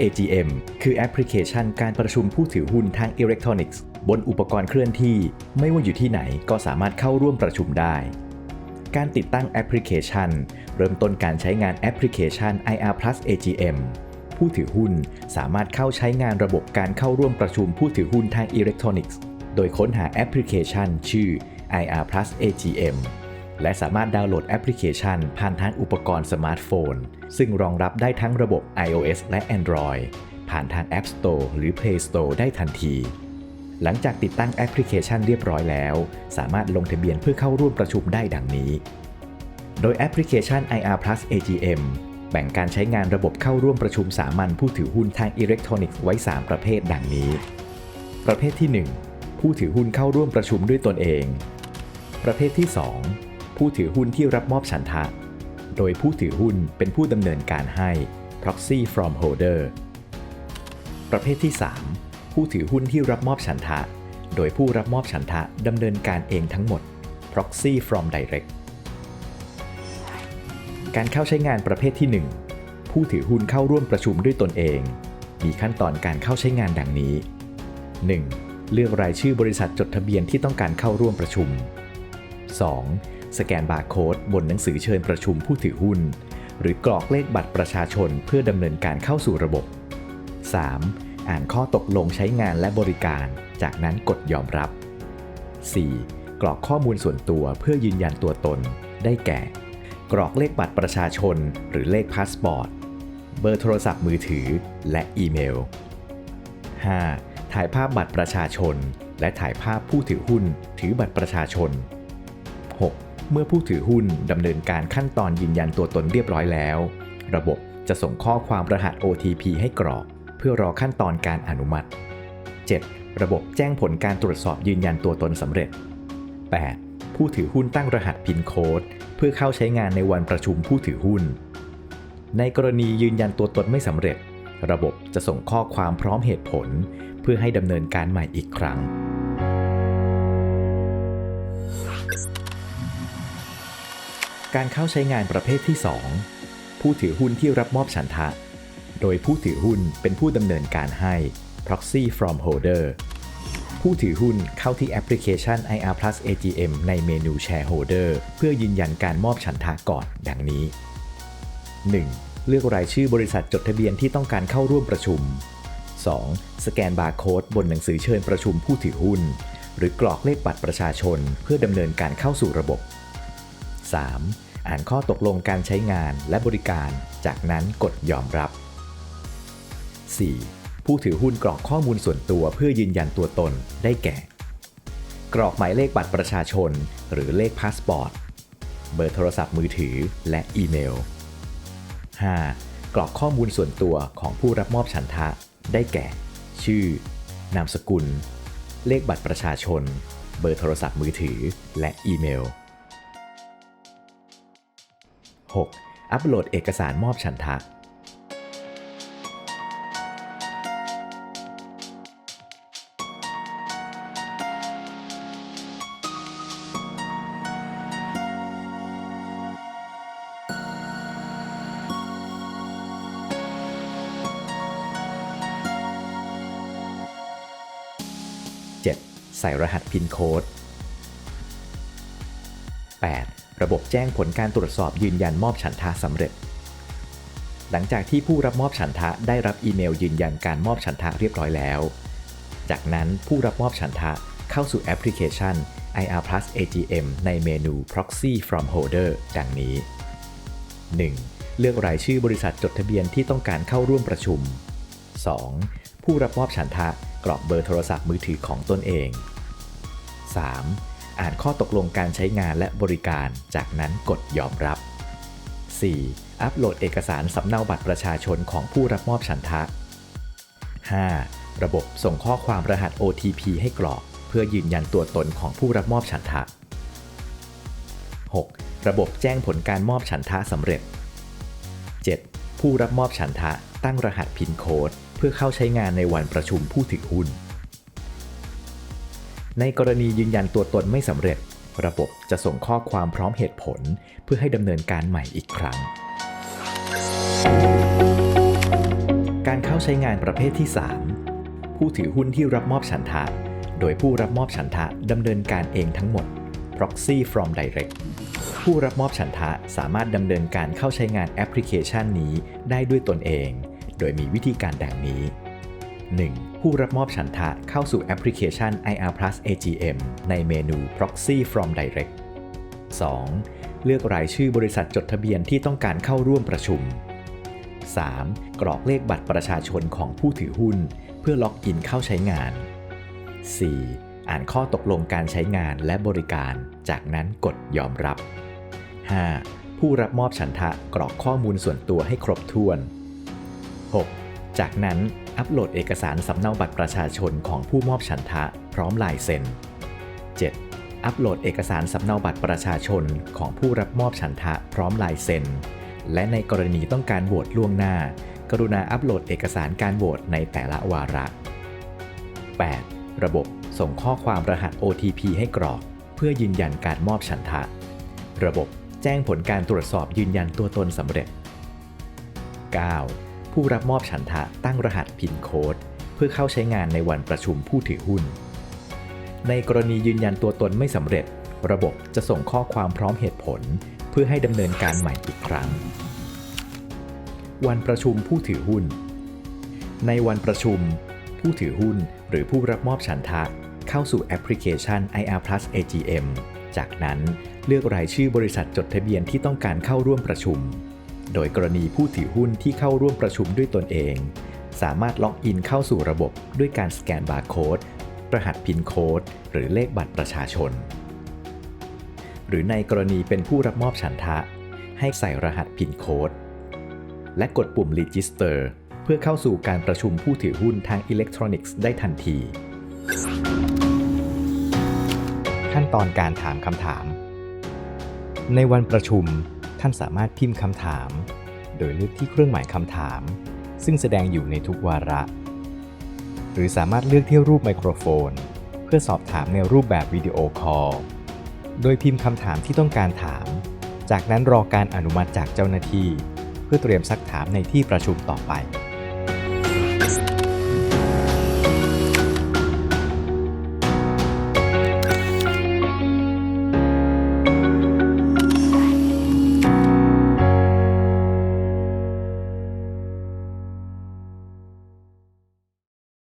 AGM คือแอปพลิเคชันการประชุมผู้ถือหุ้นทางอิเล็กทรอนิกส์บนอุปกรณ์เคลื่อนที่ ไม่ว่าอยู่ที่ไหนก็สามารถเข้าร่วมประชุมได้ การติดตั้งแอปพลิเคชัน เริ่มต้นการใช้งานแอปพลิเคชัน IR Plus AGM ผู้ถือหุ้นสามารถเข้าใช้งานระบบการเข้าร่วมประชุมผู้ถือหุ้นทางอิเล็กทรอนิกส์ โดยค้นหาแอปพลิเคชัน ชื่อ IR Plus AGM และสามารถดาวน์โหลดแอปพลิเคชัน ผ่านทางอุปกรณ์สมาร์ทโฟน ซึ่งรองรับได้ทั้งระบบ iOS และ Android ผ่านทาง App Store หรือ Play Store ได้ทันที หลังจากติดตั้งแอปพลิเคชันเรียบร้อยแล้ว สามารถลงทะเบียนเพื่อเข้าร่วมประชุมได้ดังนี้ โดยแอปพลิเคชัน IR Plus AGM แบ่งการใช้งานระบบเข้าร่วมประชุมสามัญผู้ถือหุ้นทางอิเล็กทรอนิกส์ไว้ 3 ประเภทดังนี้ ประเภทที่ 1 ผู้ถือหุ้นเข้าร่วมประชุมด้วยตนเอง ประเภทที่ 2 ผู้ถือหุ้นที่รับมอบฉันทะ โดยผู้ถือหุ้นเป็นผู้ดำเนินการให้ proxy from holder ประเภทที่ 3 ผู้ถือหุ้นที่รับมอบฉันทะ โดยผู้รับมอบฉันทะดำเนินการเองทั้งหมด proxy from direct การเข้าใช้งานประเภทที่ 1 ผู้ถือหุ้นเข้าร่วมประชุมด้วยตนเอง มีขั้นตอนการเข้าใช้งานดังนี้ 1. เลือกรายชื่อบริษัทจดทะเบียนที่ต้องการเข้าร่วมประชุม 2. สแกนบาร์โค้ดบนหนังสือเชิญประชุมผู้ถือหุ้น หรือกรอกเลขบัตรประชาชนเพื่อดำเนินการเข้าสู่ระบบ 3. อ่านข้อตกลงใช้งานและบริการ จากนั้นกดยอมรับ 4. กรอกข้อมูลส่วนตัวเพื่อยืนยันตัวตน ได้แก่ กรอกเลขบัตรประชาชน หรือเลขพาสปอร์ต เบอร์โทรศัพท์มือถือ และอีเมล 5. ถ่ายภาพบัตรประชาชน และถ่ายภาพผู้ถือหุ้น ถือบัตรประชาชน 6. เมื่อผู้ถือหุ้นดำเนินการขั้นตอนยืนยันตัวตนเรียบร้อยแล้ว ระบบจะส่งข้อความรหัส OTP ให้กรอก เพื่อรอขั้นตอนการอนุมัติ 7. ระบบแจ้งผลการตรวจสอบยืนยันตัวตนสำเร็จ 8. ผู้ถือหุ้นตั้งรหัสพินโค้ดเพื่อเข้าใช้งานในวันประชุมผู้ถือหุ้น ในกรณียืนยันตัวตนไม่สำเร็จ ระบบจะส่งข้อความพร้อมเหตุผล เพื่อให้ดำเนินการใหม่อีกครั้ง การเข้าใช้งานประเภทที่ 2 ผู้ถือหุ้นที่รับมอบฉันทะ โดยผู้ถือหุ้นเป็นผู้ดำเนินการให้ proxy from holder ผู้ถือหุ้นเข้าที่แอปพลิเคชัน IR Plus AGM ในเมนู Shareholder เพื่อยืนยันการมอบฉันทะก่อนดังนี้ 1. เลือกรายชื่อบริษัทจดทะเบียนที่ต้องการเข้าร่วมประชุม 2. สแกนบาร์โค้ดบนหนังสือเชิญประชุมผู้ถือหุ้น หรือกรอกเลขบัตรประชาชนเพื่อดำเนินการเข้าสู่ระบบ 3. อ่านข้อตกลงการใช้งานและบริการ จากนั้นกดยอมรับ 4. ผู้ถือหุ้นกรอกข้อมูลส่วนตัวเพื่อยืนยันตัวตนได้แก่ กรอกหมายเลขบัตรประชาชน หรือเลขพาสปอร์ต เบอร์โทรศัพท์มือถือและอีเมล 5. กรอกข้อมูลส่วนตัวของผู้รับมอบฉันทะ ได้แก่ ชื่อ นามสกุล เลขบัตรประชาชน เบอร์โทรศัพท์มือถือ และอีเมล 6. อัปโหลดเอกสารมอบฉันทะ 7. ใส่รหัสพินโค้ด 8. ระบบแจ้งผลการตรวจสอบยืนยันมอบฉันทะสำเร็จ หลังจากที่ผู้รับมอบฉันทะได้รับอีเมลยืนยันการมอบฉันทะเรียบร้อยแล้ว จากนั้นผู้รับมอบฉันทะเข้าสู่แอปพลิเคชัน IR Plus AGM ในเมนู Proxy from Holder ดังนี้ 1. เลือกรายชื่อบริษัทจดทะเบียนที่ต้องการเข้าร่วมประชุม 2. ผู้รับมอบฉันทะกรอกเบอร์โทรศัพท์มือถือของตนเอง 3. อ่านข้อตกลงการใช้งานและบริการ จากนั้นกดยอมรับ 4. อัปโหลดเอกสารสำเนาบัตรประชาชนของผู้รับมอบฉันทะ 5. ระบบส่งข้อความรหัส OTP ให้กรอก เพื่อยืนยันตัวตนของผู้รับมอบฉันทะ 6. ระบบแจ้งผลการมอบฉันทะสำเร็จ 7. ผู้รับมอบฉันทะตั้งรหัสพินโค้ดเพื่อเข้าใช้งานในวันประชุมผู้ถือหุ้น ในกรณียืนยันตัวตนไม่สำเร็จ ระบบจะส่งข้อความพร้อมเหตุผล เพื่อให้ดำเนินการใหม่อีกครั้ง การเข้าใช้งานประเภทที่ 3 ผู้ถือหุ้นที่รับมอบฉันทะ โดยผู้รับมอบฉันทะดำเนินการเองทั้งหมด proxy from direct ผู้รับมอบฉันทะสามารถดำเนินการเข้าใช้งานแอปพลิเคชันนี้ได้ด้วยตนเอง โดยมีวิธีการดังนี้ 1. ผู้รับมอบฉันทะเข้าสู่แอปพลิเคชัน IR Plus AGM ในเมนู proxy from direct 2. เลือกรายชื่อบริษัทจดทะเบียนที่ต้องการเข้าร่วมประชุม 3. กรอกเลขบัตรประชาชนของผู้ถือหุ้น เพื่อล็อกอินเข้าใช้งาน 4. อ่านข้อตกลงการใช้งานและบริการ จากนั้นกดยอมรับ 5. ผู้รับมอบฉันทะกรอกข้อมูลส่วนตัวให้ครบถ้วน 6. จากนั้น อัปโหลดเอกสารสำเนาบัตรประชาชนของผู้มอบฉันทะ พร้อมลายเซ็น 7. อัปโหลดเอกสารสำเนาบัตรประชาชนของผู้รับมอบฉันทะ พร้อมลายเซ็น และในกรณีต้องการโหวตล่วงหน้า กรุณาอัปโหลดเอกสารการโหวตในแต่ละวาระ 8. ระบบส่งข้อความรหัส OTP ให้กรอก เพื่อยืนยันการมอบฉันทะ ระบบแจ้งผลการตรวจสอบยืนยันตัวตนสำเร็จ 9. ผู้รับมอบฉันทะตั้งรหัสพินโค้ด เพื่อเข้าใช้งานในวันประชุมผู้ถือหุ้น ในกรณียืนยันตัวตนไม่สำเร็จ ระบบจะส่งข้อความพร้อมเหตุผล เพื่อให้ดำเนินการใหม่อีกครั้ง วันประชุมผู้ถือหุ้น ในวันประชุม ผู้ถือหุ้นหรือผู้รับมอบฉันทะเข้าสู่แอปพลิเคชัน IR Plus AGM จากนั้นเลือกรายชื่อบริษัทจดทะเบียนที่ต้องการเข้าร่วมประชุม โดยกรณีผู้ถือหุ้นที่เข้าร่วมประชุมด้วยตนเอง สามารถล็อกอินเข้าสู่ระบบด้วยการสแกนบาร์โค้ดรหัสพินโค้ดหรือเลขบัตรประชาชน หรือในกรณีเป็นผู้รับมอบฉันทะ ให้ใส่รหัสพินโค้ดและกดปุ่ม Register เพื่อเข้าสู่การประชุมผู้ถือหุ้นทางอิเล็กทรอนิกส์ได้ทันที ขั้นตอนการถามคำถาม ในวันประชุม ท่านสามารถพิมพ์คำถาม โดยเลือกที่เครื่องหมายคำถาม ซึ่งแสดงอยู่ในทุกวาระ หรือสามารถเลือกที่รูปไมโครโฟน เพื่อสอบถามในรูปแบบวิดีโอคอล โดยพิมพ์คำถามที่ต้องการถาม จากนั้นรอการอนุมัติจากเจ้าหน้าที่ เพื่อเตรียมซักถามในที่ประชุมต่อไป